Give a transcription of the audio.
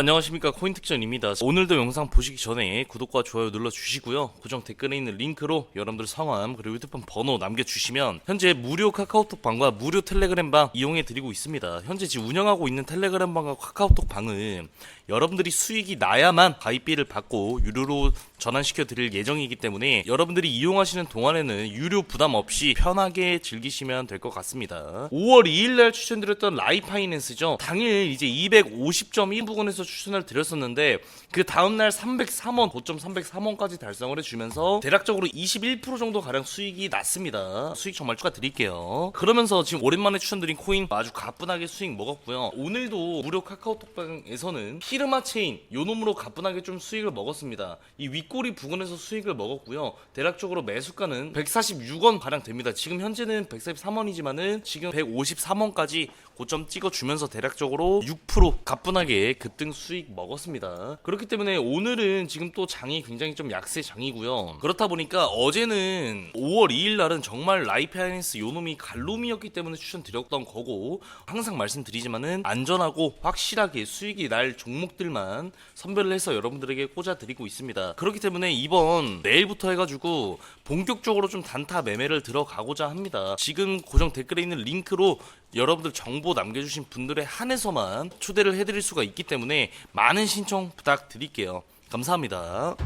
안녕하십니까. 코인특전입니다. 오늘도 영상 보시기 전에 구독과 좋아요 눌러주시고요. 고정 댓글에 있는 링크로 여러분들 성함 그리고 휴대폰 번호 남겨주시면 현재 무료 카카오톡 방과 무료 텔레그램 방 이용해 드리고 있습니다. 현재 지금 운영하고 있는 텔레그램 방과 카카오톡 방은 여러분들이 수익이 나야만 가입비를 받고 유료로 전환시켜 드릴 예정이기 때문에 여러분들이 이용하시는 동안에는 유료 부담 없이 편하게 즐기시면 될 것 같습니다. 5월 2일 날 추천드렸던 라이 파이낸스죠. 당일 이제 250.1 부근에서 추천을 드렸었는데 그 다음 날 303원 고점 303원까지 달성을 해 주면서 대략적으로 21% 정도 가량 수익이 났습니다. 수익 정말 축하드릴게요. 그러면서 지금 오랜만에 추천드린 코인 아주 가뿐하게 수익 먹었고요. 오늘도 무료 카카오톡방에서는 히르마 체인 요 놈으로 가뿐하게 좀 수익을 먹었습니다 이 윗꼬리 부근에서 수익을 먹었고요 대략적으로 매수가는 146원 가량 됩니다 지금 현재는 143원이지만은 지금 153원까지 고점 찍어주면서 대략적으로 6% 가뿐하게 급등 수익 먹었습니다. 그렇기 때문에 오늘은 지금 또 장이 굉장히 좀 약세 장이고요. 그렇다 보니까 어제는 5월 2일 날은 정말 라이프하이낸스 요놈이 갈룸이었기 때문에 추천드렸던 거고 항상 말씀드리지만은 안전하고 확실하게 수익이 날 종목 들만 선별을 해서 여러분들에게 꽂아드리고 있습니다. 그렇기 때문에 이번 내일부터 해가지고 본격적으로 좀 단타 매매를 들어가고자 합니다. 지금 고정 댓글에 있는 링크로 여러분들 정보 남겨주신 분들에 한해서만 초대를 해드릴 수가 있기 때문에 많은 신청 부탁드릴게요. 감사합니다.